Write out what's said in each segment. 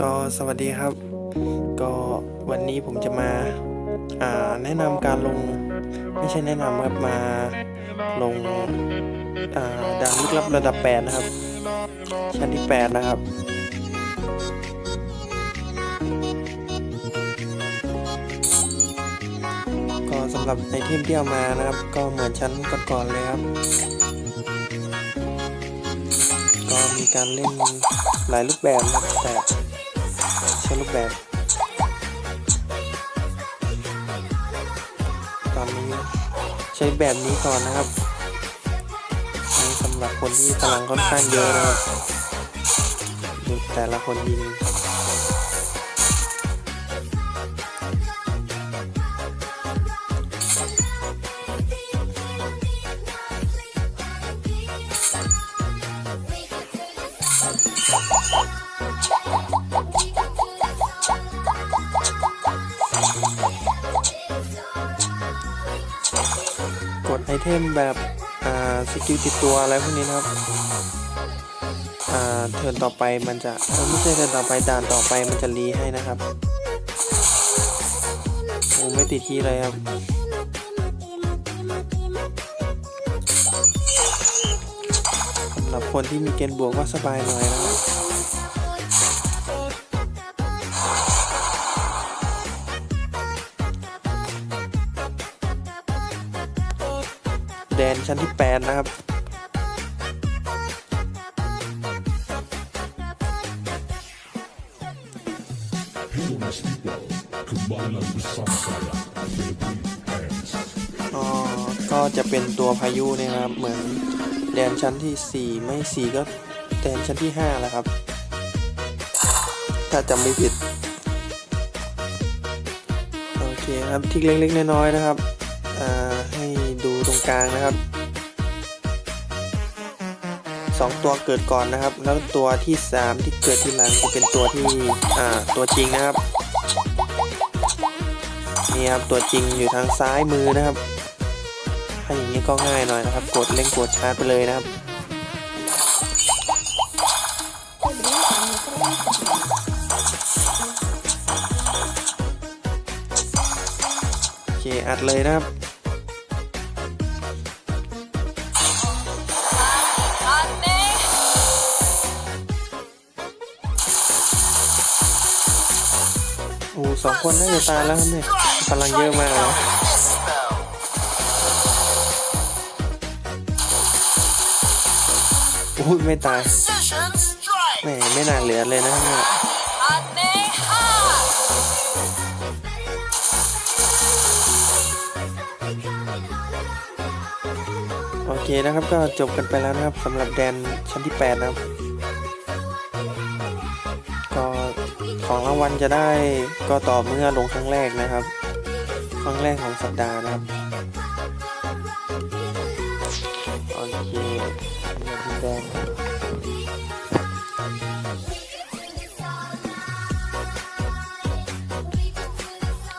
ก็สวัสดีครับ ก็วันนี้ผมจะมาอ่าแนะนำการลงไม่ใช่แนะนำครับมาลงอ่าดาวลึกลับระดับ 8 นะครับ ชั้นที่ 8 นะครับก็สำหรับไอเทมที่เอามานะครับ ก็เหมือนชั้นก่อนๆเลยครับ ก็มีการเล่นหลายรูปแบบนะครับแต่ ใช้รูปแบบ ตอนนี้ใช้แบบนี้ก่อนนะครับนี่สำหรับคนที่พลังค่อนข้างเยอะนะครับดูแต่ละคนยิง ดไอเทมแบบสกิลติดตัวอะไรพวกนี้นะครับเทิร์นต่อไปมันจะไม่ใช่เทิร์นต่อไปด่านต่อไปมันจะรีให้นะครับโอ้ไม่ติดที่เลยครับสำหรับคนที่มีเกณฑ์บวกก็สบายหน่อยนะครับ แดนชั้นที่ 8 นะครับอ๋อก็จะเป็นตัวพายุเนะครับ เหมือนแดนชั้นที่ 4 ไม่ 4 ก็แดนชั้นที่ 5 แล้วครับ ถ้าจำไม่ผิด โอเคครับทริกเล็กๆน้อยๆนะครับอ่าให้ รงกลางนะครับสองตัวเกิดก่อนนะครับ แล้วตัวที่สามที่เกิดทีหลังจะเป็นตัวที่อ่าตัวจริงนะครับนี่ครับตัวจริงอยู่ทางซ้ายมือนะครับถ้าอย่างนี้ก็ง่ายหน่อยนะครับ กดเล่นกดชาร์จไปเลยนะครับโอเคอัดเลยนะครับ โอ้สองคนน่าจะตายแล้วครับเนี่ยพลังเยอะมากเลยโอ้ยไม่ตายแหมไม่น่าเหลือเลยนะครับเนี่ยโอเคนะครับก็จบกันไปแล้วนะครับสำหรับแดนชั้นที่ 8 นะครับ ของรางวัลจะได้ก็ต่อเมื่อลงครั้งแรกนะครับ ครั้งแรกของสัปดาห์นะครับ โอเคแดน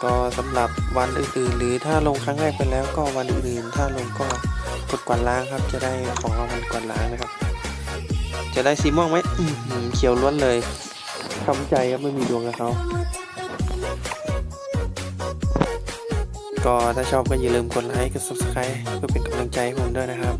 ก็สำหรับวันอื่นๆ หรือถ้าลงครั้งแรกไปแล้วก็วันอื่นๆ ถ้าลงก็กดกวาดล้างครับ จะได้ของรางวัลกวาดล้างนะครับ จะได้สีม่วงไหมเขียวล้วนเลย ทำใจครับไม่มีดวงกับเขาก็ถ้าชอบก็อย่าลืมกดไลค์กด subscribe เพื่อเป็นกำลังใจให้ผมด้วยนะครับ